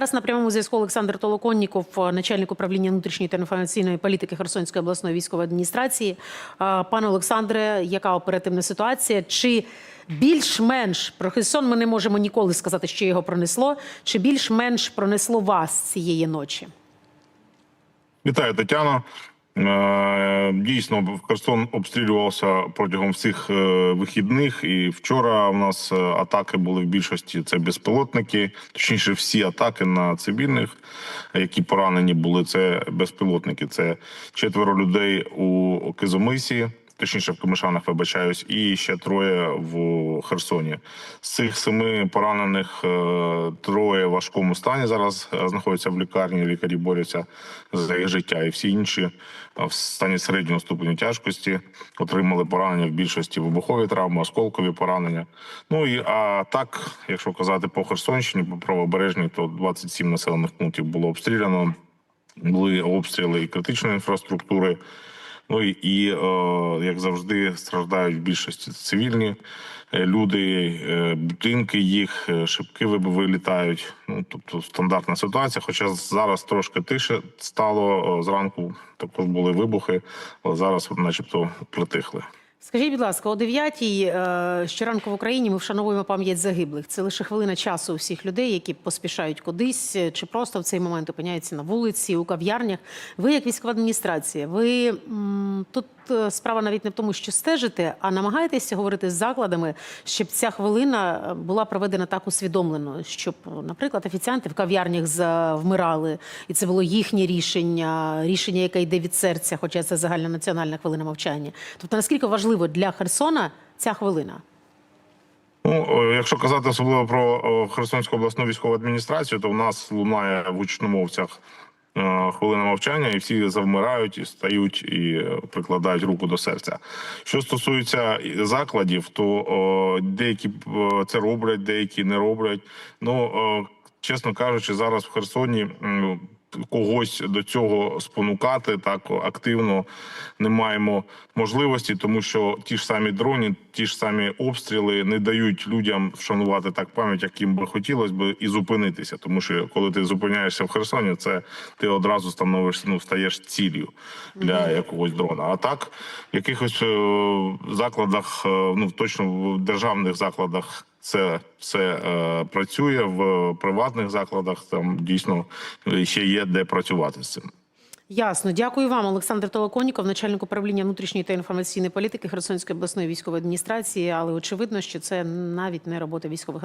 Зараз на прямому зв'язку Олександр Толоконніков, начальник управління внутрішньої та інформаційної політики Херсонської обласної військової адміністрації. Пане Олександре, яка оперативна ситуація? Чи більш-менш про Херсон ми не можемо ніколи сказати, що його пронесло? Чи більш-менш пронесло вас цієї ночі? Вітаю, Тетяно. Е, Дійсно, Херсон обстрілювався протягом всіх е, вихідних, і вчора у нас е, атаки були в більшості. Це безпілотники, точніше, всі атаки на цивільних, які поранені були. Це безпілотники. Це четверо людей у Кизомисі. Точніше, в Комишанах вибачаюсь, і ще троє в Херсоні. З цих семи поранених е, троє в важкому стані зараз е, знаходяться в лікарні. Лікарі борються за їх життя, і всі інші е, в стані середнього ступеню тяжкості отримали поранення в більшості вибухові травми, осколкові поранення. Ну і а так, якщо казати по Херсонщині, по правобережній, то 27 населених пунктів було обстріляно. Були обстріли і критичної інфраструктури. Ну і, е, як завжди, страждають в більшості цивільні е, люди, е, будинки їх, шибки вилітають. Ну тобто стандартна ситуація. Хоча зараз трошки тише стало зранку. Також були вибухи, але зараз, начебто, притихли. Скажіть, будь ласка, о 9-й е, щоранку в Україні ми вшановуємо пам'ять загиблих. Це лише хвилина часу у всіх людей, які поспішають кудись, е, чи просто в цей момент опиняються на вулиці, у кав'ярнях. Ви, як військова адміністрація, ви тут е, справа навіть не в тому, що стежите, а намагаєтеся говорити з закладами, щоб ця хвилина е, була проведена так усвідомлено, щоб, наприклад, офіціанти в кав'ярнях вмирали, і це було їхнє рішення, рішення, яке йде від серця, хоча це загальнонаціональна хвилина мовчання. Тобто, наскільки важливо для Херсона ця хвилина? Ну, е, якщо казати особливо про е, Херсонську обласну військову адміністрацію, то в нас лунає в гучномовцях е, хвилина мовчання, і всі завмирають і стають і прикладають руку до серця. Що стосується закладів, то деякі це роблять, деякі не роблять. Ну чесно кажучи, зараз в Херсоні. Когось до цього спонукати так активно не маємо можливості, тому що ті ж самі дрони, ті ж самі обстріли не дають людям вшанувати так пам'ять, як їм би хотілося би, і зупинитися. Тому що коли ти зупиняєшся в Херсоні, це ти одразу становишся, ну стаєш ціллю для якогось дрона. А так, в якихось е, закладах, е, ну точно в державних закладах. Це все е, працює в приватних закладах. Там дійсно ще є де працювати з цим. Ясно, дякую вам, Олександр Толоконіков, начальник управління внутрішньої та інформаційної політики Херсонської обласної військової адміністрації. Але очевидно, що це навіть не робота військових.